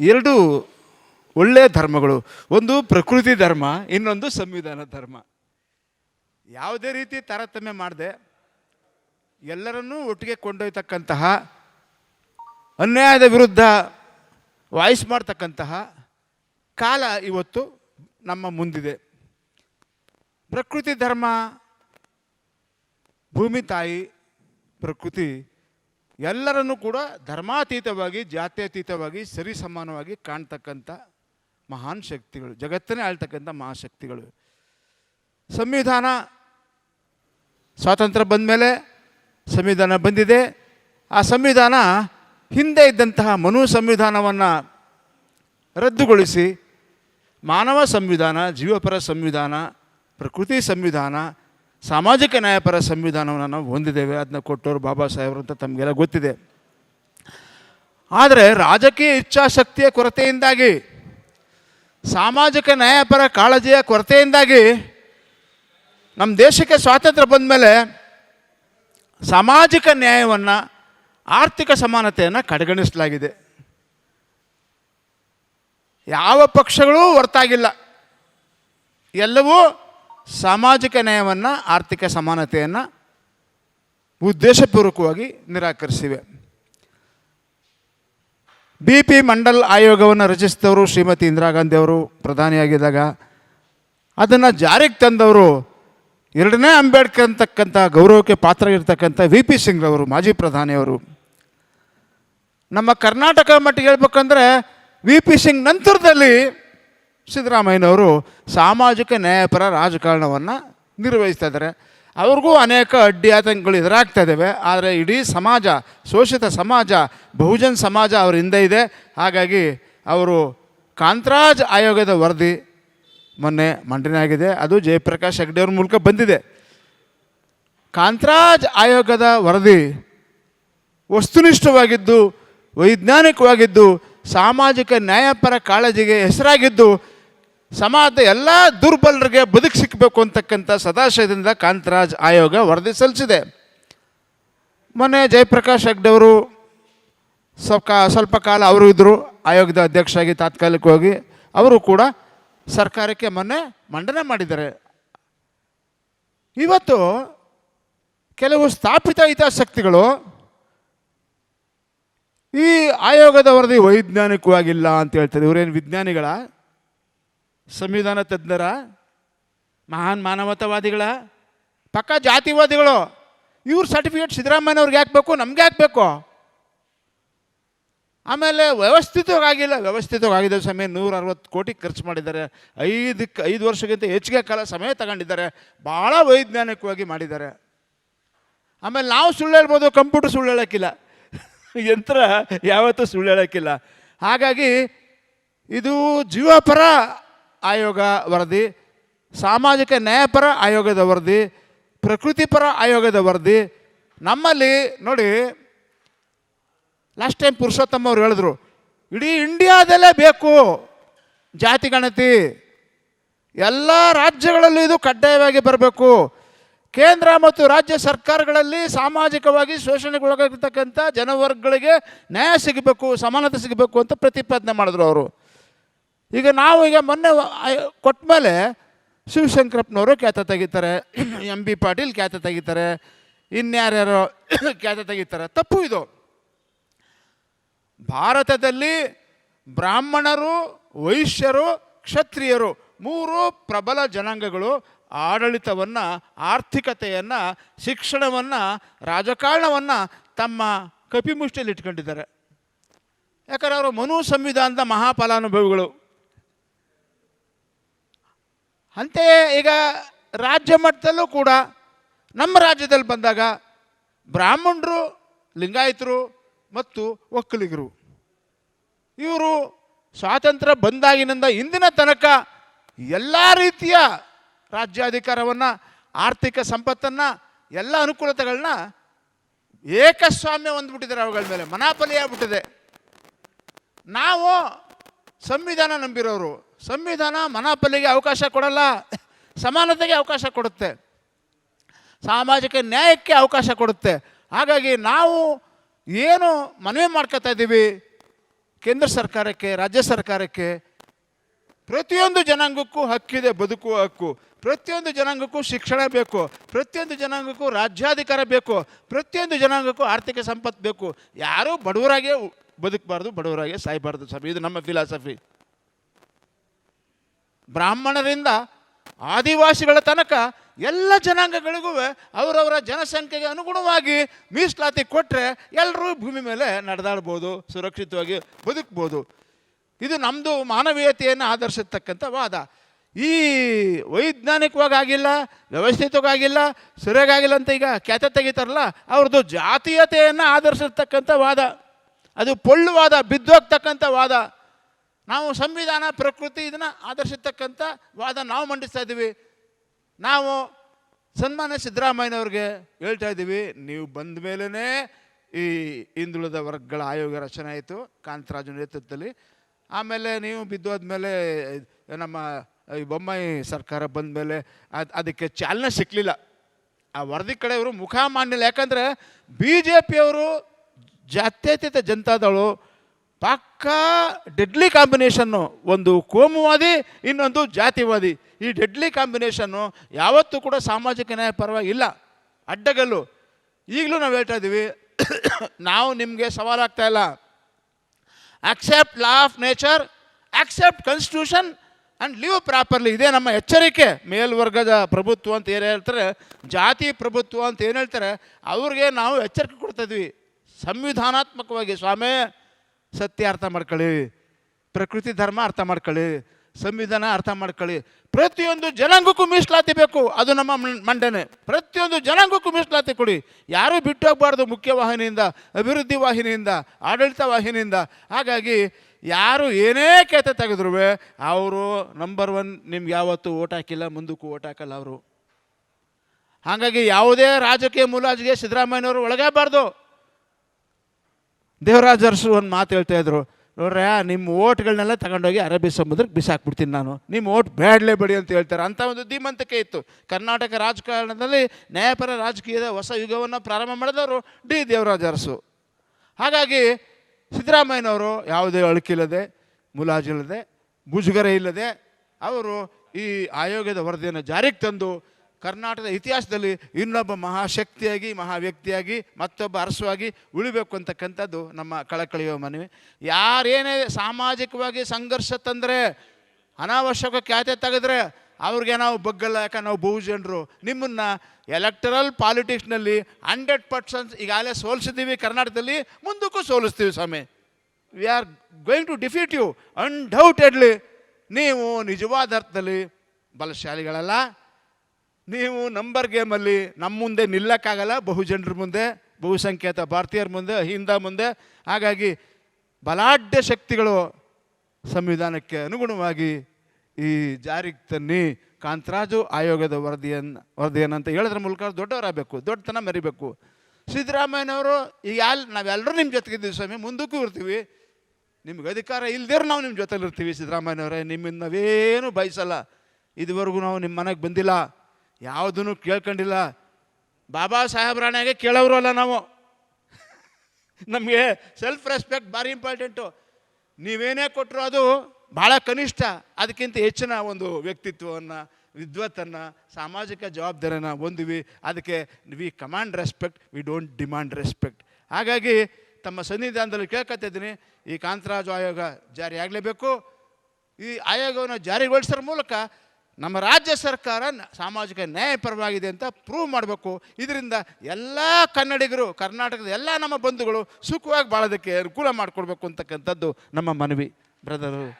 ಎರಡು ಒಳ್ಳೆಯ ಧರ್ಮಗಳು. ಒಂದು ಪ್ರಕೃತಿ ಧರ್ಮ, ಇನ್ನೊಂದು ಸಂವಿಧಾನ ಧರ್ಮ. ಯಾವುದೇ ರೀತಿ ತಾರತಮ್ಯ ಮಾಡದೆ, ಎಲ್ಲರನ್ನೂ ಒಟ್ಟಿಗೆ ಕೊಂಡೊಯ್ತಕ್ಕಂತಹ, ಅನ್ಯಾಯದ ವಿರುದ್ಧ ವಾಯ್ಸ್ ಮಾಡ್ತಕ್ಕಂತಹ ಕಾಲ ಇವತ್ತು ನಮ್ಮ ಮುಂದಿದೆ. ಪ್ರಕೃತಿ ಧರ್ಮ, ಭೂಮಿ ತಾಯಿ, ಪ್ರಕೃತಿ ಎಲ್ಲರನ್ನೂ ಕೂಡ ಧರ್ಮಾತೀತವಾಗಿ, ಜಾತ್ಯತೀತವಾಗಿ, ಸರಿ ಸಮಾನವಾಗಿ ಕಾಣ್ತಕ್ಕಂಥ ಮಹಾನ್ ಶಕ್ತಿಗಳು, ಜಗತ್ತನ್ನೇ ಆಳ್ತಕ್ಕಂಥ ಮಹಾಶಕ್ತಿಗಳು. ಸಂವಿಧಾನ ಸ್ವಾತಂತ್ರ್ಯ ಬಂದ ಮೇಲೆ ಸಂವಿಧಾನ ಬಂದಿದೆ. ಆ ಸಂವಿಧಾನ ಹಿಂದೆ ಇದ್ದಂತಹ ಮನು ಸಂವಿಧಾನವನ್ನು ರದ್ದುಗೊಳಿಸಿ ಮಾನವ ಸಂವಿಧಾನ, ಜೀವಪರ ಸಂವಿಧಾನ, ಪ್ರಕೃತಿ ಸಂವಿಧಾನ ಸಾಮಾಜಿಕ ನ್ಯಾಯಪರ ಸಂವಿಧಾನವನ್ನು ನಾವು ಹೊಂದಿದ್ದೇವೆ ಅದನ್ನ ಕೊಟ್ಟವರು ಬಾಬಾ ಸಾಹೇಬರು ಅಂತ ತಮಗೆಲ್ಲ ಗೊತ್ತಿದೆ. ಆದರೆ ರಾಜಕೀಯ ಇಚ್ಛಾಶಕ್ತಿಯ ಕೊರತೆಯಿಂದಾಗಿ, ಸಾಮಾಜಿಕ ನ್ಯಾಯಪರ ಕಾಳಜಿಯ ಕೊರತೆಯಿಂದಾಗಿ ನಮ್ಮ ದೇಶಕ್ಕೆ ಸ್ವಾತಂತ್ರ್ಯ ಬಂದ ಮೇಲೆ ಸಾಮಾಜಿಕ ನ್ಯಾಯವನ್ನು ಆರ್ಥಿಕ ಸಮಾನತೆಯನ್ನು ಕಡೆಗಣಿಸಲಾಗಿದೆ. ಯಾವ ಪಕ್ಷಗಳೂ ಹೊರತಾಗಿಲ್ಲ. ಎಲ್ಲವೂ ಸಾಮಾಜಿಕ ನ್ಯಾಯವನ್ನು, ಆರ್ಥಿಕ ಸಮಾನತೆಯನ್ನು ಉದ್ದೇಶಪೂರ್ವಕವಾಗಿ ನಿರಾಕರಿಸಿವೆ. ಬಿ ಪಿ ಮಂಡಲ್ ಆಯೋಗವನ್ನು ರಚಿಸಿದವರು ಶ್ರೀಮತಿ ಇಂದಿರಾ ಗಾಂಧಿ ಅವರು ಪ್ರಧಾನಿಯಾಗಿದ್ದಾಗ, ಅದನ್ನು ಜಾರಿಗೆ ತಂದವರು ಎರಡನೇ ಅಂಬೇಡ್ಕರ್ ಅಂತಕ್ಕಂಥ ಗೌರವಕ್ಕೆ ಪಾತ್ರ ಇರತಕ್ಕಂಥ ವಿ ಪಿ ಸಿಂಗ್ರವರು ಮಾಜಿ ಪ್ರಧಾನಿಯವರು ನಮ್ಮ ಕರ್ನಾಟಕ ಮಟ್ಟಿಗೆ ಹೇಳ್ಬೇಕಂದ್ರೆ, ವಿ ಪಿ ಸಿಂಗ್ ನಂತರದಲ್ಲಿ ಸಿದ್ದರಾಮಯ್ಯನವರು ಸಾಮಾಜಿಕ ನ್ಯಾಯಪರ ರಾಜಕಾರಣವನ್ನು ನಿರ್ವಹಿಸ್ತಾ ಇದ್ದಾರೆ. ಅವ್ರಿಗೂ ಅನೇಕ ಅಡ್ಡಿ ಆತಂಕಗಳು ಎದುರಾಗ್ತಾ ಇದ್ದಾವೆ. ಆದರೆ ಇಡೀ ಸಮಾಜ, ಶೋಷಿತ ಸಮಾಜ, ಬಹುಜನ್ ಸಮಾಜ ಅವ್ರ ಹಿಂದೆ ಇದೆ. ಹಾಗಾಗಿ ಅವರು ಕಾಂತರಾಜ್ ಆಯೋಗದ ವರದಿ ಮೊನ್ನೆ ಮಂಡನೆ ಆಗಿದೆ. ಅದು ಜಯಪ್ರಕಾಶ್ ಹೆಗ್ಡೆ ಅವ್ರ ಮೂಲಕ ಬಂದಿದೆ. ಕಾಂತರಾಜ್ ಆಯೋಗದ ವರದಿ ವಸ್ತುನಿಷ್ಠವಾಗಿದ್ದು, ವೈಜ್ಞಾನಿಕವಾಗಿದ್ದು, ಸಾಮಾಜಿಕ ನ್ಯಾಯಪರ ಕಾಳಜಿಗೆ ಹೆಸರಾಗಿದ್ದು ಸಮಾಜದ ಎಲ್ಲ ದುರ್ಬಲರಿಗೆ ಬದುಕು ಸಿಕ್ಕಬೇಕು ಅಂತಕ್ಕಂಥ ಸದಾಶಯದಿಂದ ಕಾಂತರಾಜ್ ಆಯೋಗ ವರದಿ ಸಲ್ಲಿಸಿದೆ. ಮೊನ್ನೆ ಜಯಪ್ರಕಾಶ್ ಹೆಗ್ಡೆ ಅವರು ಸ್ವಲ್ಪ ಸ್ವಲ್ಪ ಕಾಲ ಅವರು ಇದ್ದರು ಆಯೋಗದ ಅಧ್ಯಕ್ಷರಾಗಿ ತಾತ್ಕಾಲಿಕವಾಗಿ ಅವರು ಕೂಡ ಸರ್ಕಾರಕ್ಕೆ ಮೊನ್ನೆ ಮಂಡನೆ ಮಾಡಿದ್ದಾರೆ. ಇವತ್ತು ಕೆಲವು ಸ್ಥಾಪಿತ ಹಿತಾಸಕ್ತಿಗಳು ಈ ಆಯೋಗದ ವರದಿ ವೈಜ್ಞಾನಿಕವಾಗಿಲ್ಲ ಅಂತ ಹೇಳ್ತಾರೆ. ಇವರೇನು ವಿಜ್ಞಾನಿಗಳ? ಸಂವಿಧಾನ ತಜ್ಞರ, ಮಹಾನ್ ಮಾನವತಾವಾದಿಗಳ, ಪಕ್ಕ ಜಾತಿವಾದಿಗಳು, ಇವ್ರ ಸರ್ಟಿಫಿಕೇಟ್ ಸಿದ್ದರಾಮಯ್ಯವ್ರಿಗೆ ಬೇಕು ನಮ್ಗೆ ಬೇಕು ಆಮೇಲೆ ವ್ಯವಸ್ಥಿತವಾಗಿಲ್ಲ, ವ್ಯವಸ್ಥಿತವಾಗಿದೆ ಸಮಯ ನೂರ ಅರವತ್ತು ಕೋಟಿ ಖರ್ಚು ಮಾಡಿದ್ದಾರೆ. ಐದಕ್ಕೆ ಐದು ವರ್ಷಕ್ಕಿಂತ ಹೆಚ್ಚಿಗೆ ಕಾಲ ಸಮಯ ತಗೊಂಡಿದ್ದಾರೆ. ಭಾಳ ವೈಜ್ಞಾನಿಕವಾಗಿ ಮಾಡಿದ್ದಾರೆ. ಆಮೇಲೆ ನಾವು ಸುಳ್ಳು ಹೇಳ್ಬೋದು, ಕಂಪ್ಯೂಟರ್ ಸುಳ್ಳು ಹೇಳೋಕ್ಕಿಲ್ಲ. ಯಂತ್ರ ಯಾವತ್ತೂ ಸುಳ್ಳು ಹೇಳೋಕ್ಕಿಲ್ಲ. ಹಾಗಾಗಿ ಇದು ಜೀವಪರ ಆಯೋಗ ವರದಿ, ಸಾಮಾಜಿಕ ನ್ಯಾಯಪರ ಆಯೋಗದ ವರದಿ, ಪ್ರಕೃತಿಪರ ಆಯೋಗದ ವರದಿ. ನಮ್ಮಲ್ಲಿ ನೋಡಿ ಲಾಸ್ಟ್ ಟೈಮ್ ಪುರುಷೋತ್ತಮ ಅವ್ರು ಹೇಳಿದ್ರು, ಇಡೀ ಇಂಡಿಯಾದಲ್ಲೇ ಬೇಕು ಜಾತಿ ಗಣತಿ. ಎಲ್ಲ ರಾಜ್ಯಗಳಲ್ಲೂ ಇದು ಕಡ್ಡಾಯವಾಗಿ ಬರಬೇಕು. ಕೇಂದ್ರ ಮತ್ತು ರಾಜ್ಯ ಸರ್ಕಾರಗಳಲ್ಲಿ ಸಾಮಾಜಿಕವಾಗಿ ಶೋಷಣೆಗೊಳಗಾಗಿರ್ತಕ್ಕಂಥ ಜನವರ್ಗಗಳಿಗೆ ನ್ಯಾಯ ಸಿಗಬೇಕು, ಸಮಾನತೆ ಸಿಗಬೇಕು ಅಂತ ಪ್ರತಿಪಾದನೆ ಮಾಡಿದ್ರು ಅವರು. ಈಗ ನಾವು ಈಗ ಮೊನ್ನೆ ಕೊಟ್ಟ ಮೇಲೆ ಶಿವಶಂಕರಪ್ಪನವರು ಖ್ಯಾತ ತೆಗಿತಾರೆ. ಎಂ ಬಿ ಪಾಟೀಲ್ ಖ್ಯಾತ ತೆಗಿತಾರೆ. ಇನ್ಯಾರ್ಯಾರೋ ಖ್ಯಾತ ತೆಗಿತಾರೆ. ತಪ್ಪು ಇದು. ಭಾರತದಲ್ಲಿ ಬ್ರಾಹ್ಮಣರು, ವೈಶ್ಯರು, ಕ್ಷತ್ರಿಯರು ಮೂರು ಪ್ರಬಲ ಜನಾಂಗಗಳು ಆಡಳಿತವನ್ನು, ಆರ್ಥಿಕತೆಯನ್ನು, ಶಿಕ್ಷಣವನ್ನು, ರಾಜಕಾರಣವನ್ನು ತಮ್ಮ ಕಪಿಮುಷ್ಟಿಯಲ್ಲಿ ಇಟ್ಕೊಂಡಿದ್ದಾರೆ ಯಾಕಂದ್ರೆ ಅವರು ಮನು ಸಂವಿಧಾನದ ಮಹಾಫಲಾನುಭವಿಗಳು. ಅಂತೆಯೇ ಈಗ ರಾಜ್ಯ ಮಟ್ಟದಲ್ಲೂ ಕೂಡ ನಮ್ಮ ರಾಜ್ಯದಲ್ಲಿ ಬಂದಾಗ ಬ್ರಾಹ್ಮಣರು, ಲಿಂಗಾಯತರು ಮತ್ತು ಒಕ್ಕಲಿಗರು. ಇವರು ಸ್ವಾತಂತ್ರ್ಯ ಬಂದಾಗಿನಿಂದ ಇಂದಿನ ತನಕ ಎಲ್ಲ ರೀತಿಯ ರಾಜ್ಯಾಧಿಕಾರವನ್ನು, ಆರ್ಥಿಕ ಸಂಪತ್ತನ್ನು, ಎಲ್ಲ ಅನುಕೂಲತೆಗಳನ್ನ ಏಕಸ್ವಾಮ್ಯ ಹೊಂದ್ಬಿಟ್ಟಿದ್ದಾರೆ ಅವುಗಳ ಮೇಲೆ ಮನಾಪಲಿ ಆಗ್ಬಿಟ್ಟಿದೆ ನಾವು ಸಂವಿಧಾನ ನಂಬಿರೋರು ಸಂವಿಧಾನ ಮನಾಪಲಿಗೆ ಅವಕಾಶ ಕೊಡಲ್ಲ, ಸಮಾನತೆಗೆ ಅವಕಾಶ ಕೊಡುತ್ತೆ, ಸಾಮಾಜಿಕ ನ್ಯಾಯಕ್ಕೆ ಅವಕಾಶ ಕೊಡುತ್ತೆ. ಹಾಗಾಗಿ ನಾವು ಏನು ಮನವಿ ಮಾಡ್ಕೊತಾ ಇದ್ದೀವಿ, ಕೇಂದ್ರ ಸರ್ಕಾರಕ್ಕೆ, ರಾಜ್ಯ ಸರ್ಕಾರಕ್ಕೆ, ಪ್ರತಿಯೊಂದು ಜನಾಂಗಕ್ಕೂ ಹಕ್ಕಿದೆ ಬದುಕುವ ಹಕ್ಕು. ಪ್ರತಿಯೊಂದು ಜನಾಂಗಕ್ಕೂ ಶಿಕ್ಷಣ ಬೇಕು, ಪ್ರತಿಯೊಂದು ಜನಾಂಗಕ್ಕೂ ರಾಜ್ಯಾಧಿಕಾರ ಬೇಕು, ಪ್ರತಿಯೊಂದು ಜನಾಂಗಕ್ಕೂ ಆರ್ಥಿಕ ಸಂಪತ್ತು ಬೇಕು. ಯಾರೂ ಬಡವರಾಗೆ ಬದುಕಬಾರ್ದು, ಬಡವರಾಗೆ ಸಾಯಬಾರ್ದು ಸ್ವಾಮಿ. ಇದು ನಮ್ಮ ಫಿಲಾಸಫಿ ಬ್ರಾಹ್ಮಣರಿಂದ ಆದಿವಾಸಿಗಳ ತನಕ ಎಲ್ಲ ಜನಾಂಗಗಳಿಗೂ ಅವರವರ ಜನಸಂಖ್ಯೆಗೆ ಅನುಗುಣವಾಗಿ ಮೀಸಲಾತಿ ಕೊಟ್ಟರೆ ಎಲ್ಲರೂ ಭೂಮಿ ಮೇಲೆ ನಡೆದಾಡ್ಬೋದು, ಸುರಕ್ಷಿತವಾಗಿ ಬದುಕ್ಬೋದು. ಇದು ನಮ್ಮದು ಮಾನವೀಯತೆಯನ್ನು ಆಧರಿಸಿರ್ತಕ್ಕಂಥ ವಾದ. ಈ ವೈಜ್ಞಾನಿಕವಾಗಿ ಆಗಿಲ್ಲ ವ್ಯವಸ್ಥಿತವಾಗಿಲ್ಲ ಸರಿಯಾಗಿಲ್ಲ ಅಂತ ಈಗ ಕ್ಯಾತೆ ತೆಗಿತಾರಲ್ಲ, ಅವ್ರದ್ದು ಜಾತೀಯತೆಯನ್ನು ಆಧರಿಸಿರ್ತಕ್ಕಂಥ ವಾದ. ಅದು ಪೊಳ್ಳುವಾದ, ಬಿದ್ದೋಗ್ತಕ್ಕಂಥ ವಾದ. ನಾವು ಸಂವಿಧಾನ, ಪ್ರಕೃತಿ ಇದನ್ನು ಆಧರಿಸಿರ್ತಕ್ಕಂಥ ವಾದ ನಾವು ಮಂಡಿಸ್ತಾ ಇದ್ದೀವಿ. ನಾವು ಸನ್ಮಾನ್ಯ ಸಿದ್ದರಾಮಯ್ಯನವ್ರಿಗೆ ಹೇಳ್ತಾ ಇದ್ದೀವಿ, ನೀವು ಬಂದ ಮೇಲೇ ಈ ಹಿಂದುಳಿದ ವರ್ಗಗಳ ಆಯೋಗ ರಚನೆ ಆಯಿತು, ಕಾಂತರಾಜು ನೇತೃತ್ವದಲ್ಲಿ. ಆಮೇಲೆ ನೀವು ಬಿದ್ದೋದ್ಮೇಲೆ ನಮ್ಮ ಈ ಬೊಮ್ಮಾಯಿ ಸರ್ಕಾರ ಬಂದ ಮೇಲೆ ಅದು, ಅದಕ್ಕೆ ಚಾಲನೆ ಸಿಕ್ಕಲಿಲ್ಲ ಆ ವರದಿ ಕಡೆಯವರು ಮುಖ ಮಾಡಲಿಲ್ಲ. ಯಾಕಂದರೆ ಬಿ ಜೆ ಪಿಯವರು ಜಾತ್ಯತೀತ ಜನತಾದಳು ಪಕ್ಕಾ ಡೆಡ್ಲಿ ಕಾಂಬಿನೇಷನ್ನು ಒಂದು ಕೋಮುವಾದಿ, ಇನ್ನೊಂದು ಜಾತಿವಾದಿ. ಈ ಡೆಡ್ಲಿ ಕಾಂಬಿನೇಷನ್ನು ಯಾವತ್ತೂ ಕೂಡ ಸಾಮಾಜಿಕ ನ್ಯಾಯ ಪರವಾಗಿಲ್ಲ. ಅಡ್ಡಗಲ್ಲು. ಈಗಲೂ ನಾವು ಹೇಳ್ತಾ ಇದ್ದೀವಿ, ನಾವು ನಿಮಗೆ ಸವಾಲಾಗ್ತಾ ಇಲ್ಲ. Accept law of nature accept constitution and live properly ಇದೇ ನಮ್ಮ ಎಚ್ಚರಿಕೆ. ಮೇಲ್ವರ್ಗದ ಪ್ರಭುತ್ವ ಅಂತ ಏನು ಹೇಳ್ತಾರೆ, ಜಾತಿ ಪ್ರಭುತ್ವ ಅಂತ ಏನು ಹೇಳ್ತಾರೆ, ಅವ್ರಿಗೆ ನಾವು ಎಚ್ಚರಿಕೆ ಕೊಡ್ತಾ ಇದ್ವಿ. ಸಂವಿಧಾನಾತ್ಮಕವಾಗಿ ಸ್ವಾಮಿ ಸತ್ಯ ಅರ್ಥ ಮಾಡ್ಕೊಳ್ಳಿ. ಪ್ರಕೃತಿ ಧರ್ಮ ಅರ್ಥ ಮಾಡ್ಕೊಳ್ಳಿ. ಸಂವಿಧಾನ ಅರ್ಥ ಮಾಡ್ಕೊಳ್ಳಿ. ಪ್ರತಿಯೊಂದು ಜನಾಂಗಕ್ಕೂ ಮೀಸಲಾತಿ ಬೇಕು. ಅದು ನಮ್ಮ ಮಂಡನೆ. ಪ್ರತಿಯೊಂದು ಜನಾಂಗಕ್ಕೂ ಮೀಸಲಾತಿ ಕೊಡಿ. ಯಾರೂ ಬಿಟ್ಟು ಹೋಗಬಾರ್ದು ಮುಖ್ಯವಾಹಿನಿಯಿಂದ ಅಭಿವೃದ್ಧಿ ವಾಹಿನಿಯಿಂದ, ಆಡಳಿತ ವಾಹಿನಿಯಿಂದ. ಹಾಗಾಗಿ ಯಾರು ಏನೇ ಕೇತೆ ತೆಗೆದ್ರು ಅವರು ನಂಬರ್ ಒನ್ ನಿಮ್ಗೆ ಯಾವತ್ತೂ ಓಟ್ ಹಾಕಿಲ್ಲ, ಮುಂದಕ್ಕೂ ಓಟ್ ಹಾಕಲ್ಲ ಅವರು. ಹಾಗಾಗಿ ಯಾವುದೇ ರಾಜಕೀಯ ಮುಲಾಜಿಗೆ ಸಿದ್ದರಾಮಯ್ಯನವರು ಒಳಗಬಾರ್ದು ದೇವರಾಜ ಅರಸು ಒಂದು ಮಾತು ಹೇಳ್ತಾ ಇದ್ರು. ನೋಡ್ರೆ ನಿಮ್ಮ ಓಟ್ಗಳನ್ನೆಲ್ಲ ತಗೊಂಡೋಗಿ ಅರಬ್ಬಿ ಸಮುದ್ರಕ್ಕೆ ಬಿಸಾಕ್ಬಿಡ್ತೀನಿ ನಾನು. ನಿಮ್ಮ ಓಟ್ ಬೇಡಲೇ ಬಿಡಿ ಅಂತ ಹೇಳ್ತಾರೆ. ಅಂಥ ಒಂದು ಧೀಮಂತಿಕೆ ಇತ್ತು. ಕರ್ನಾಟಕ ರಾಜಕಾರಣದಲ್ಲಿ ನ್ಯಾಯಪರ ರಾಜಕೀಯದ ಹೊಸ ಯುಗವನ್ನು ಪ್ರಾರಂಭ ಮಾಡಿದವರು ಡಿ. ದೇವರಾಜ ಅರಸು. ಹಾಗಾಗಿ ಸಿದ್ದರಾಮಯ್ಯನವರು ಯಾವುದೇ ಅಳುಕಿಲ್ಲದೆ, ಮುಲಾಜಿಲ್ಲದೆ, ಮುಜುಗರ ಇಲ್ಲದೆ ಅವರು ಈ ಆಯೋಗದ ವರದಿಯನ್ನು ಜಾರಿಗೆ ತಂದು ಕರ್ನಾಟಕದ ಇತಿಹಾಸದಲ್ಲಿ ಇನ್ನೊಬ್ಬ ಮಹಾಶಕ್ತಿಯಾಗಿ, ಮಹಾವ್ಯಕ್ತಿಯಾಗಿ, ಮತ್ತೊಬ್ಬ ಅರಸವಾಗಿ ಉಳಿಬೇಕು ಅಂತಕ್ಕಂಥದ್ದು ನಮ್ಮ ಕಳಕಳಿಯುವ ಮನವಿ. ಯಾರೇನೇ ಸಾಮಾಜಿಕವಾಗಿ ಸಂಘರ್ಷ ತಂದರೆ ಅನಾವಶ್ಯಕ ಖ್ಯಾತೆ ತೆಗೆದ್ರೆ ಅವ್ರಿಗೆ ನಾವು ಬಗ್ಗಲ್ಲ ಯಾಕೆ ನಾವು ಬಹುಜನರು. ನಿಮ್ಮನ್ನು ಎಲೆಕ್ಟರಲ್ ಪಾಲಿಟಿಕ್ಸ್ನಲ್ಲಿ ಹಂಡ್ರೆಡ್ ಪರ್ಸೆಂಟ್ ಈಗಾಗಲೇ ಸೋಲಿಸಿದ್ದೀವಿ ಕರ್ನಾಟಕದಲ್ಲಿ, ಮುಂದಕ್ಕೂ ಸೋಲಿಸ್ತೀವಿ ಸ್ವಾಮಿ. We are going to defeat you undoubtedly ನೀವು ನಿಜವಾದ ಅರ್ಥದಲ್ಲಿ ಬಲಶಾಲಿಗಳಲ್ಲ. ನೀವು ನಂಬರ್ ಗೇಮಲ್ಲಿ ನಮ್ಮ ಮುಂದೆ ನಿಲ್ಲಕ್ಕಾಗಲ್ಲ ಬಹುಜನರ ಮುಂದೆ ಬಹುಸಂಖ್ಯಾತ ಭಾರತೀಯರ ಮುಂದೆ ಹಿಂದ ಮುಂದೆ. ಹಾಗಾಗಿ ಬಲಾಢ್ಯ ಶಕ್ತಿಗಳು ಸಂವಿಧಾನಕ್ಕೆ ಅನುಗುಣವಾಗಿ ಈ ಜಾರಿಗೆ ತನ್ನಿ ಕಾಂತರಾಜು ಆಯೋಗದ ವರದಿಯನ್ನು ವರದಿಯನ್ನು ಅಂತ ಹೇಳೋದ್ರ ಮೂಲಕ ದೊಡ್ಡವರಾಗಬೇಕು, ದೊಡ್ಡತನ ಮೆರಿಬೇಕು. ಸಿದ್ದರಾಮಯ್ಯನವರು ಈಗ ಯಾಲ್, ನಾವೆಲ್ಲರೂ ನಿಮ್ಮ ಜೊತೆಗಿದ್ದೀವಿ ಸ್ವಾಮಿ, ಮುಂದಕ್ಕೂ ಇರ್ತೀವಿ. ನಿಮ್ಗೆ ಅಧಿಕಾರ ಇಲ್ಲದೇ ನಾವು ನಿಮ್ಮ ಜೊತೆಲಿರ್ತೀವಿ ಸಿದ್ದರಾಮಯ್ಯನವರೇ, ನಿಮ್ಮಿಂದ ನಾವೇನು ಬಯಸಲ್ಲ. ಇದುವರೆಗೂ ನಾವು ನಿಮ್ಮ ಮನೆಗೆ ಬಂದಿಲ್ಲ. ಯಾವುದನ್ನು ಕೇಳ್ಕೊಂಡಿಲ್ಲ. ಬಾಬಾ ಸಾಹೇಬ್ರಾಣೆಗೆ ಕೇಳೋರು ಅಲ್ಲ ನಾವು. ನಮಗೆ ಸೆಲ್ಫ್ ರೆಸ್ಪೆಕ್ಟ್ ಭಾರಿ ಇಂಪಾರ್ಟೆಂಟು ನೀವೇನೇ ಕೊಟ್ಟರು ಅದು ಭಾಳ ಕನಿಷ್ಠ, ಅದಕ್ಕಿಂತ ಹೆಚ್ಚಿನ ಒಂದು ವ್ಯಕ್ತಿತ್ವವನ್ನು, ವಿದ್ವತ್ತನ್ನು, ಸಾಮಾಜಿಕ ಜವಾಬ್ದಾರಿಯನ್ನು ಹೊಂದಿವಿ. ಅದಕ್ಕೆ we command respect we don't demand respect ಹಾಗಾಗಿ ತಮ್ಮ ಸನ್ನಿಧಾನದಲ್ಲಿ ಕೇಳ್ಕೊತಿದ್ದೀನಿ ಈ ಕಾಂತರಾಜು ಆಯೋಗ ಜಾರಿಯಾಗಲೇಬೇಕು. ಈ ಆಯೋಗವನ್ನು ಜಾರಿಗೊಳಿಸೋದ್ರ ಮೂಲಕ ನಮ್ಮ ರಾಜ್ಯ ಸರ್ಕಾರ ಸಾಮಾಜಿಕ ನ್ಯಾಯಪರವಾಗಿದೆ ಅಂತ ಪ್ರೂವ್ ಮಾಡಬೇಕು. ಇದರಿಂದ ಎಲ್ಲ ಕನ್ನಡಿಗರು, ಕರ್ನಾಟಕದ ಎಲ್ಲ ನಮ್ಮ ಬಂಧುಗಳು ಸುಖವಾಗಿ ಬಾಳೋದಕ್ಕೆ ಅನುಕೂಲ ಮಾಡಿಕೊಡ್ಬೇಕು ಅಂತಕ್ಕಂಥದ್ದು ನಮ್ಮ ಮನವಿ. ಬ್ರದರು